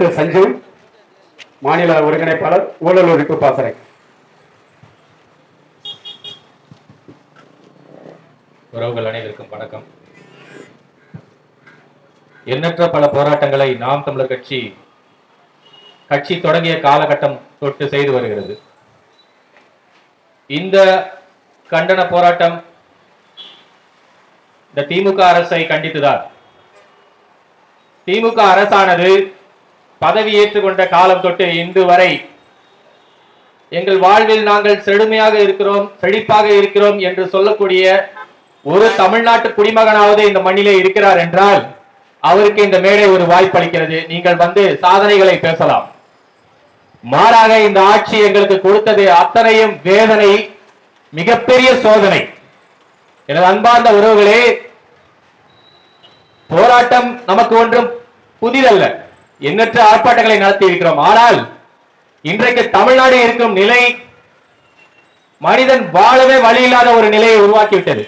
அடுத்து சஞ்சீவ் மாநில ஒருங்கிணைப்பாளர் ஊழல் ஒழிப்பு பாசறை உறவுகள் அனைவருக்கும் வணக்கம். எண்ணற்ற பல போராட்டங்களை நாம் தமிழர் கட்சி கட்சி தொடங்கிய காலகட்டம் தொட்டு செய்து வருகிறது. இந்த கண்டன போராட்டம் இந்த திமுக அரசை கண்டித்துதான். திமுக அரசானது பதவி ஏற்றுக்கொண்ட காலம் தொட்டு இன்று வரை எங்கள் வாழ்வில் நாங்கள் செழுமையாக இருக்கிறோம் செழிப்பாக இருக்கிறோம் என்று சொல்லக்கூடிய ஒரு தமிழ்நாட்டு குடிமகனாவது இந்த மண்ணிலே இருக்கிறார் என்றால் அவருக்கு இந்த மேடை ஒரு வாய்ப்பு அளிக்கிறது. நீங்கள் வந்து சாதனைகளை பேசலாம். மாறாக இந்த ஆட்சி எங்களுக்கு கொடுத்தது அத்தனையும் வேதனை மிகப்பெரிய சோதனை. எனது அன்பார்ந்த உறவுகளே போராட்டம் நமக்கு ஒன்றும் புதிதல்ல. எண்ணற்ற ஆர்ப்பாட்டங்களை நடத்தி இருக்கிறோம். ஆனால் இன்றைக்கு தமிழ்நாடு இருக்கும் நிலை மனிதன் வாழவே வழி இல்லாத ஒரு நிலையை உருவாக்கிவிட்டது.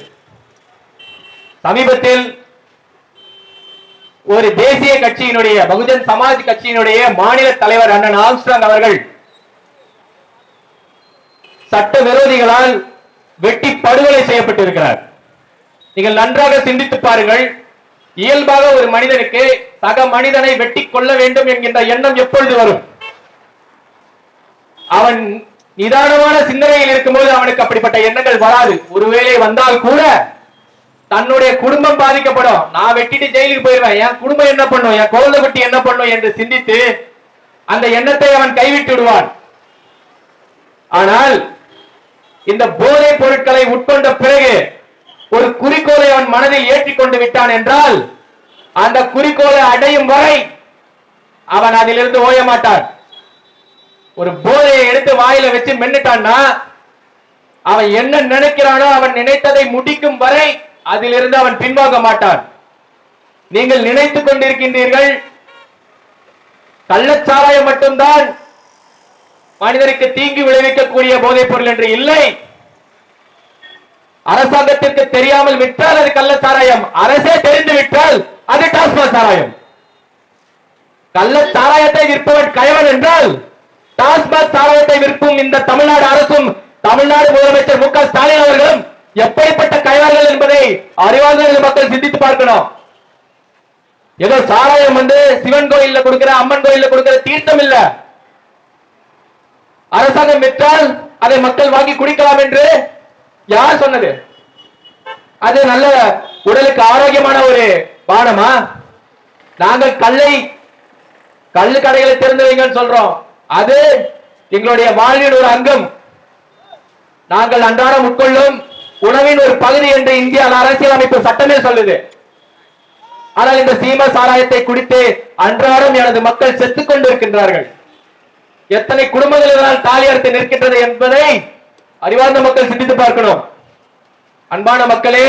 சமீபத்தில் ஒரு தேசிய கட்சியினுடைய பகுஜன் சமாஜ் கட்சியினுடைய மாநில தலைவர் அண்ணன் ஆம்ஸ்டாங் அவர்கள் சட்ட விரோதிகளால் வெட்டி படுகொலை செய்யப்பட்டிருக்கிறார். நீங்கள் நன்றாக சிந்தித்து பாருங்கள். இயல்பாக ஒரு மனிதனுக்கு சக மனிதனை வெட்டி கொள்ள வேண்டும் என்கின்ற எண்ணம் எப்பொழுது வரும்? அவன் நிதானமான சிந்தனையில் இருக்கும்போது அவனுக்கு அப்படிப்பட்ட எண்ணங்கள் வராது. ஒருவேளை வந்தால் கூட தன்னுடைய குடும்பம் பாதிக்கப்படும். நான் வெட்டிட்டு ஜெயிலுக்கு போயிருவேன். என் குடும்பம் என்ன பண்ணும்? என் குழந்தை குட்டி என்ன பண்ணும் என்று சிந்தித்து அந்த எண்ணத்தை அவன் கைவிட்டு விடுவான். ஆனால் இந்த போதைப் பொருட்களை உட்கொண்ட பிறகு ஒரு குறிக்கோளை அவன் மனதில் ஏற்றிக் கொண்டு விட்டான் என்றால் அந்த குறிக்கோளை அடையும் வரை அவன் அதிலிருந்து ஓய மாட்டான். ஒரு போதையை எடுத்து வாயில வச்சு மென்னுட்டான்னா அவன் என்ன நினைக்கிறானோ அவன் நினைத்ததை முடிக்கும் வரை அதிலிருந்து அவன் பின்வாங்க மாட்டான். நீங்கள் நினைத்துக் கொண்டிருக்கின்றீர்கள் கள்ளச்சாராயம் மட்டும்தான் மனிதருக்கு தீங்கு விளைவிக்கக்கூடிய போதைப் பொருள் என்று இல்லை. அரசாங்கத்திற்கு தெரியாமல் விட்டால் அது கள்ள சாராயம். அரசே தெரிந்து விட்டால் அது டாஸ்மாக் சாராயம். கள்ளச்சாராயத்தை விற்பவன் கயவன் என்றால் டாஸ்மாக் சாராயத்தை விற்கும் இந்த தமிழ்நாடு அரசும் தமிழ்நாடு முதலமைச்சர் மு க ஸ்டாலின் அவர்களும் எப்படிப்பட்ட கயவர்கள் என்பதை அறிவார்ந்த மக்கள் சிந்தித்து பார்க்கணும். ஏதோ சாராயம் வந்து சிவன் கோயில்ல கொடுக்கிற அம்மன் கோயில்ல கொடுக்கிற தீர்த்தம் இல்ல. அரசாங்கம் விற்றால் அதை மக்கள் வாங்கி குடிக்கலாம் என்று யார் சொன்னது? அது நல்ல உடலுக்கு ஆரோக்கியமான ஒரு பானமா? நாங்கள் கல்லை கல்லு கடைகளை திறந்து வைங்கன்னு சொல்றோம். அது எங்களுடைய வாழ்வின் ஒரு அங்கம். நாங்கள் அன்றாடம் உட்கொள்ளும் உணவின் ஒரு பகுதி என்று இந்திய அரசியலமைப்பு சட்டமே சொல்லுது. ஆனால் இந்த சீம சாராயத்தை குடித்து அன்றாடம் எனது மக்கள் செத்துக் கொண்டிருக்கின்றார்கள். எத்தனை குடும்பங்கள் இதனால் தாலி அறுத்து நிற்கின்றது என்பதை அறிவார்ந்த மக்கள் சிந்தித்து பார்க்கணும். அன்பான மக்களே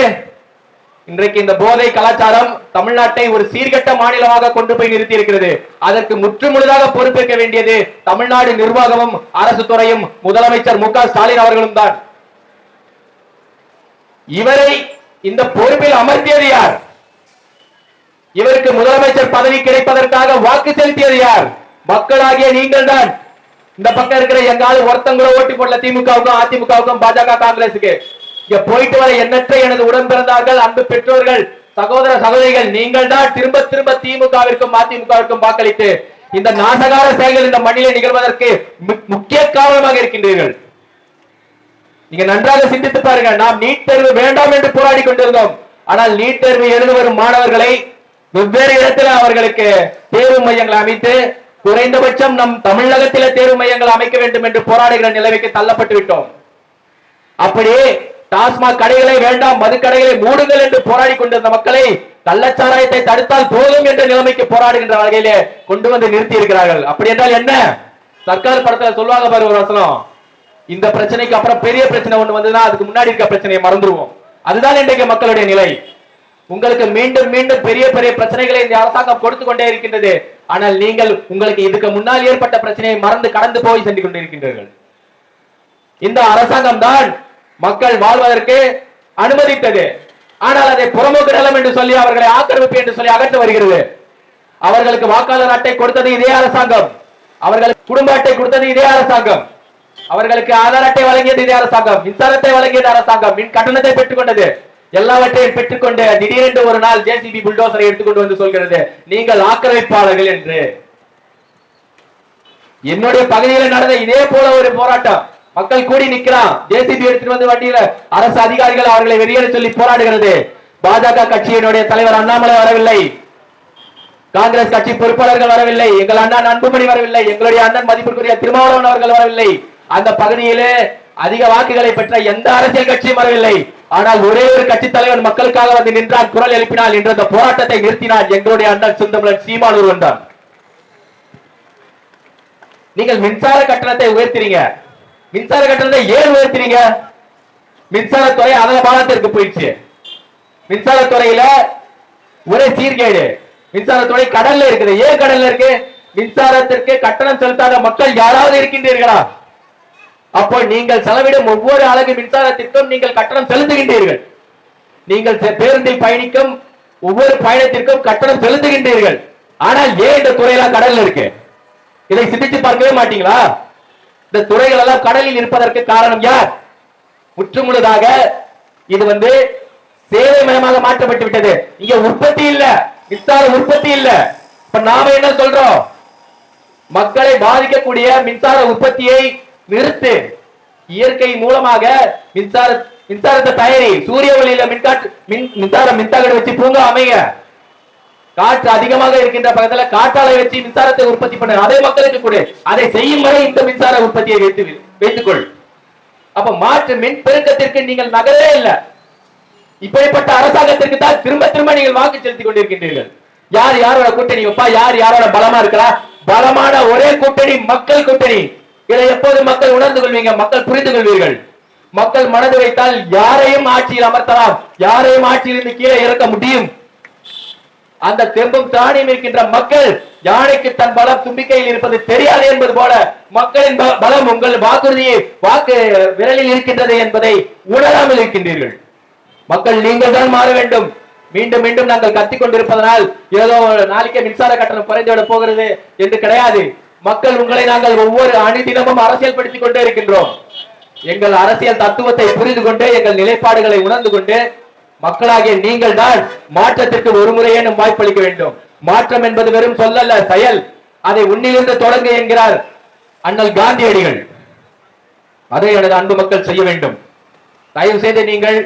இன்றைக்கு இந்த போதை கலாச்சாரம் தமிழ்நாட்டை ஒரு சீர்கெட்ட மாநிலமாக கொண்டு போய் நிறுத்தி இருக்கிறது அதற்கு முற்றுமுழுதாக பொறுப்பேற்க வேண்டியது தமிழ்நாடு நிர்வாகமும் அரசு துறையும் முதலமைச்சர் மு ஸ்டாலின் அவர்களும் தான். இவரை இந்த பொறுப்பில் அமர்த்தியது யார்? இவருக்கு முதலமைச்சர் பதவி கிடைப்பதற்காக வாக்கு செலுத்தியது யார்? மக்களாகிய நீங்கள் தான் இந்த பக்கம் இருக்கிற எங்காலும் ஒருத்தங்களோ ஓட்டி போடல திமுகவுக்கும் அதிமுகவுக்கும் பாஜக காங்கிரசுக்கு இங்க போயிட்டு வர எண்ணற்ற எனது உடன் பிறந்தார்கள் அன்பு பெற்றோர்கள் சகோதர சகோதரிகள் நீங்கள் தான் திரும்ப திரும்ப திமுகவிற்கும் அதிமுகவிற்கும் வாக்களித்து இந்த நாசகார செயல்கள் இந்த மண்ணிலே நிகழ்வதற்கு மு- முக்கிய காரணமாக இருக்கின்றீர்கள். நீங்க நன்றாக சிந்தித்து பாருங்க நாம் நீட் தேர்வு வேண்டாம் என்று போராடி கொண்டிருந்தோம். ஆனால் நீட் தேர்வு எழுத வரும் மாணவர்களை வெவ்வேறு இடத்துல அவர்களுக்கு தேர்வு மையங்களை அமைத்து குறைந்தபட்சம் நம் தமிழகத்தில தேர்வு மையங்கள் அமைக்க வேண்டும் என்று போராடுகிற நிலைமைக்கு தள்ளப்பட்டு விட்டோம். அப்படியே டாஸ்மாக் கடைகளை வேண்டாம் மதுக்கடைகளை மூடுங்கள் என்று போராடி கொண்டிருந்த மக்களை கள்ளச்சாராயத்தை தடுத்தால் போதும் என்ற நிலைமைக்கு போராடுகின்ற வகையிலே கொண்டு வந்து நிறுத்தி இருக்கிறார்கள் அப்படி என்றால் என்ன? சர்க்கார் படத்துல சொல்லுவாங்க பாரு ஒரு வசனம். இந்த பிரச்சனைக்கு அப்புறம் பெரிய பிரச்சனை ஒண்ணு வந்ததுன்னா அதுக்கு முன்னாடி இருக்க பிரச்சனையை மறந்துருவோம். அதுதான் இன்றைக்கு மக்களுடைய நிலை. உங்களுக்கு மீண்டும் மீண்டும் பெரிய பெரிய பிரச்சனைகளை இந்த அரசாங்கம் கொடுத்து கொண்டே இருக்கின்றது. ஆனால் நீங்கள் உங்களுக்கு இதுக்கு முன்னால் ஏற்பட்ட பிரச்சனையை மறந்து கடந்து போய் சென்று கொண்டிருக்கின்றீர்கள். இந்த அரசாங்கம் தான் மக்கள் வாழ்வதற்கு அனுமதித்தது. ஆனால் அதை புறமுக நிலம் என்று சொல்லி அவர்களை ஆக்கிரமிப்பு என்று சொல்லி அகற்ற வருகிறது. அவர்களுக்கு வாக்காளர் அட்டை கொடுத்தது இதே அரசாங்கம். அவர்களுக்கு குடும்ப அட்டை கொடுத்தது இதே அரசாங்கம். அவர்களுக்கு ஆதார் அட்டை வழங்கியது இதே அரசாங்கம். மின்சாரத்தை வழங்கியது அரசாங்கம். மின் கட்டணத்தை பெற்றுக்கொண்டது எல்லாவற்றையும் பெற்றுக்கொண்டு திடீரென்று ஒரு நாள் ஜேசிபி புல்டோசரை எடுத்துக்கொண்டு வந்து சொல்கிறது நீங்கள் ஆக்கிரமிப்பாளர்கள் என்று. என்னுடைய பகுதியில் நடந்த இதே போல ஒரு போராட்டம். மக்கள் கூடி நிக்கிறான் ஜேசிபி எடுத்துட்டு வந்து வண்டியில அரசு அதிகாரிகள் அவர்களை வெளியேற சொல்லி போராடுகிறது. பாஜக கட்சியினுடைய தலைவர் அண்ணாமலை வரவில்லை. காங்கிரஸ் கட்சி பொறுப்பாளர்கள் வரவில்லை. எங்கள் அண்ணன் அன்புமணி வரவில்லை. எங்களுடைய அண்ணன் மதிப்பிற்குரிய திருமாவளவன் அவர்கள் வரவில்லை. அந்த பகுதியிலே அதிக வாக்குகளை பெற்ற எந்த அரசியல் கட்சியும் வரவில்லை. ஆனால் ஒரே ஒரு கட்சி தலைவர் மக்களுக்காக வந்து நின்றான் குரல் எழுப்பினால் என்ற அந்த போராட்டத்தை நிறுத்தினார் எங்களுடைய அண்ணன் சுந்தமலன் சீமான் ஒருவன் தான் நீங்கள் மின்சார கட்டணத்தை உயர்த்திறீங்க. மின்சார கட்டணத்தை ஏன் உயர்த்திறீங்க? மின்சாரத்துறை அதலபானத்திற்கு போயிடுச்சு. மின்சாரத்துறையில ஒரே சீர்கேடு. மின்சாரத்துறை கடல்ல இருக்குது. ஏன் கடல்ல இருக்கு? மின்சாரத்திற்கு கட்டணம் செலுத்தாத மக்கள் யாராவது இருக்கின்றீர்களா? அப்போ நீங்கள் செலவிடும் ஒவ்வொரு அழகு மின்சாரத்திற்கும் நீங்கள் கட்டணம் செலுத்துகின்றீர்கள். நீங்கள் பேருந்தில் பயணிக்கும் ஒவ்வொரு பயணத்திற்கும் கட்டணம் செலுத்துகின்றீர்கள். ஆனால் ஏன் இந்த துறையெல்லாம் கடல்ல இருக்கு? இதை சிந்தித்து பார்க்கவே மாட்டீங்களா? இந்த துறைகள் எல்லாம் கடலில் இருப்பதற்கு காரணம் யார்? முற்றுமுழுதாக இது வந்து சேவை மயமாக மாற்றப்பட்டு விட்டது. இங்க உற்பத்தி இல்ல மின்சார உற்பத்தி இல்ல. இப்ப நாம என்ன சொல்றோம்? மக்களை பாதிக்கக்கூடிய மின்சார உற்பத்தியை நிறுத்து. இயற்கை மூலமாக மின்சார மின்சாரத்தை தயாரி. சூரிய ஒளியில மின்காற்று மின் மின்சாரம் மின்தகடு வச்சு பூங்கா அமைங்க. காற்று அதிகமாக இருக்கின்ற பக்கத்துல காற்றாலை வச்சு மின்சாரத்தை உற்பத்தி பண்ணு. அதை மக்களுக்கு கொடு. அதை செய்யும் வரை இந்த மின்சார உற்பத்தியை வைத்து வைத்துக்கொள். அப்ப மாற்று மின் பெருக்கத்திற்கு நீங்கள் நகரவே இல்லை. இப்படிப்பட்ட அரசாங்கத்திற்கு தான் திரும்ப திரும்ப நீங்கள் வாக்கு செலுத்திக் கொண்டிருக்கின்றீர்கள். யார் யாரோட கூட்டணி? வைப்பா யார் யாரோட பலமா இருக்கிறா? பலமான ஒரே கூட்டணி மக்கள் கூட்டணி. இதை எப்போது மக்கள் உணர்ந்து கொள்வீங்க? மக்கள் புரிந்து கொள்வீர்கள். மக்கள் மனது வைத்தால் யாரையும் ஆட்சியில் அமர்த்தலாம். யாரையும் ஆட்சியில் இருந்து கீழே இறக்க முடியும். அந்த தெம்பும் தானியம் இருக்கின்ற மக்கள் யானைக்கு தன் பலம் தும்பிக்கையில் இருப்பது தெரியாது என்பது போல மக்களின் ப- பலம் உங்கள் வாக்குறுதியை வாக்கு விரலில் இருக்கின்றது என்பதை உணராமல் இருக்கின்றீர்கள். மக்கள் நீங்கள் தான் மாற வேண்டும். மீண்டும் மீண்டும் நாங்கள் கத்திக் கொண்டிருப்பதனால் ஏதோ நாளைக்கே மின்சார கட்டணம் குறைந்து விட போகிறது என்று கிடையாது. மக்கள் உங்களை நாங்கள் ஒவ்வொரு அணிதினமும் அரசியல் படுத்திக் கொண்டே இருக்கின்றோம். எங்கள் அரசியல் தத்துவத்தை புரிந்து கொண்டு எங்கள் நிலைப்பாடுகளை உணர்ந்து கொண்டு மக்களாகிய நீங்கள் தான் மாற்றத்திற்கு ஒரு முறையேனும் வாய்ப்பளிக்க வேண்டும். மாற்றம் என்பது வெறும் சொல்லல்ல செயல். அதை உன்னிலிருந்து தொடங்கு என்கிறார் அண்ணல் காந்தியடிகள். அதை எனது அன்பு மக்கள் செய்ய வேண்டும். தயவு செய்து நீங்கள்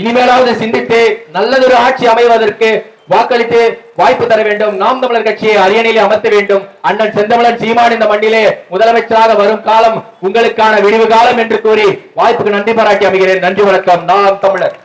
இனிமேலாவது சிந்தித்து நல்லதொரு ஆட்சி அமைவதற்கு வாக்களித்து வாய்ப்பு தர வேண்டும். நாம் தமிழர் கட்சியை அரியணையிலே அமர்த்த வேண்டும். அண்ணன் செந்தமிழன் சீமான் இந்த மண்ணிலே முதலமைச்சராக வரும் காலம் உங்களுக்கான விடிவு காலம் என்று கூறி வாய்ப்புக்கு நன்றி பாராட்டி அமைகிறேன். நன்றி வணக்கம். நாம் தமிழர்.